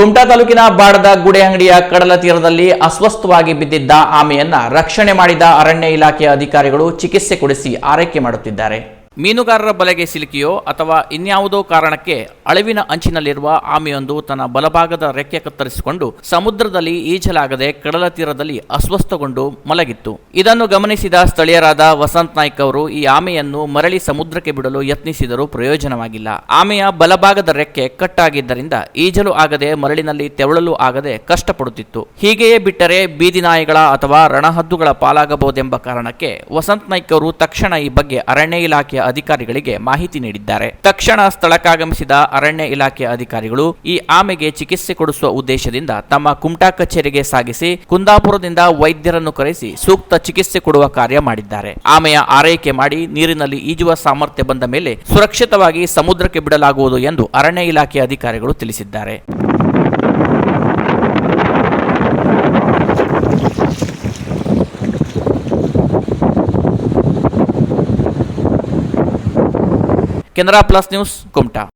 ಕುಮಟಾ ತಾಲೂಕಿನ ಬಾಡದ ಗುಡೆ ಅಂಗಡಿಯ ಕಡಲ ತೀರದಲ್ಲಿ ಅಸ್ವಸ್ಥವಾಗಿ ಬಿದ್ದಿದ್ದ ಆಮೆಯನ್ನ ರಕ್ಷಣೆ ಮಾಡಿದ ಅರಣ್ಯ ಇಲಾಖೆಯ ಅಧಿಕಾರಿಗಳು ಚಿಕಿತ್ಸೆ ಕೊಡಿಸಿ ಆರೈಕೆ ಮಾಡುತ್ತಿದ್ದಾರೆ. ಮೀನುಗಾರರ ಬಲೆಗೆ ಸಿಲುಕಿಯೋ ಅಥವಾ ಇನ್ಯಾವುದೋ ಕಾರಣಕ್ಕೆ ಅಳಿವಿನ ಅಂಚಿನಲ್ಲಿರುವ ಆಮೆಯೊಂದು ತನ್ನ ಬಲಭಾಗದ ರೆಕ್ಕೆ ಕತ್ತರಿಸಿಕೊಂಡು ಸಮುದ್ರದಲ್ಲಿ ಈಜಲಾಗದೆ ಕಡಲ ತೀರದಲ್ಲಿ ಅಸ್ವಸ್ಥಗೊಂಡು ಮಲಗಿತ್ತು. ಇದನ್ನು ಗಮನಿಸಿದ ಸ್ಥಳೀಯರಾದ ವಸಂತ್ ನಾಯ್ಕ್ ಅವರು ಈ ಆಮೆಯನ್ನು ಮರಳಿ ಸಮುದ್ರಕ್ಕೆ ಬಿಡಲು ಯತ್ನಿಸಿದರೂ ಪ್ರಯೋಜನವಾಗಿಲ್ಲ. ಆಮೆಯ ಬಲಭಾಗದ ರೆಕ್ಕೆ ಕಟ್ಟಾಗಿದ್ದರಿಂದ ಈಜಲು ಆಗದೆ ಮರಳಿನಲ್ಲಿ ತೆವಳಲು ಆಗದೆ ಕಷ್ಟಪಡುತ್ತಿತ್ತು. ಹೀಗೆಯೇ ಬಿಟ್ಟರೆ ಬೀದಿ ನಾಯಿಗಳ ಅಥವಾ ರಣಹದ್ದುಗಳ ಪಾಲಾಗಬಹುದೆಂಬ ಕಾರಣಕ್ಕೆ ವಸಂತ್ ನಾಯ್ಕ್ ಅವರು ತಕ್ಷಣ ಈ ಬಗ್ಗೆ ಅರಣ್ಯ ಇಲಾಖೆಯ ಅಧಿಕಾರಿಗಳಿಗೆ ಮಾಹಿತಿ ನೀಡಿದ್ದಾರೆ. ತಕ್ಷಣ ಸ್ಥಳಕ್ಕಾಗಮಿಸಿದ ಅರಣ್ಯ ಇಲಾಖೆ ಅಧಿಕಾರಿಗಳು ಈ ಆಮೆಗೆ ಚಿಕಿತ್ಸೆ ಕೊಡಿಸುವ ಉದ್ದೇಶದಿಂದ ತಮ್ಮ ಕುಮಟಾ ಕಚೇರಿಗೆ ಸಾಗಿಸಿ ಕುಂದಾಪುರದಿಂದ ವೈದ್ಯರನ್ನು ಕರೆಸಿ ಸೂಕ್ತ ಚಿಕಿತ್ಸೆ ಕೊಡುವ ಕಾರ್ಯ ಮಾಡಿದ್ದಾರೆ. ಆಮೆಯ ಆರೈಕೆ ಮಾಡಿ ನೀರಿನಲ್ಲಿ ಈಜುವ ಸಾಮರ್ಥ್ಯ ಬಂದ ಮೇಲೆ ಸುರಕ್ಷಿತವಾಗಿ ಸಮುದ್ರಕ್ಕೆ ಬಿಡಲಾಗುವುದು ಎಂದು ಅರಣ್ಯ ಇಲಾಖೆ ಅಧಿಕಾರಿಗಳು ತಿಳಿಸಿದ್ದಾರೆ. Canara plus news Kumta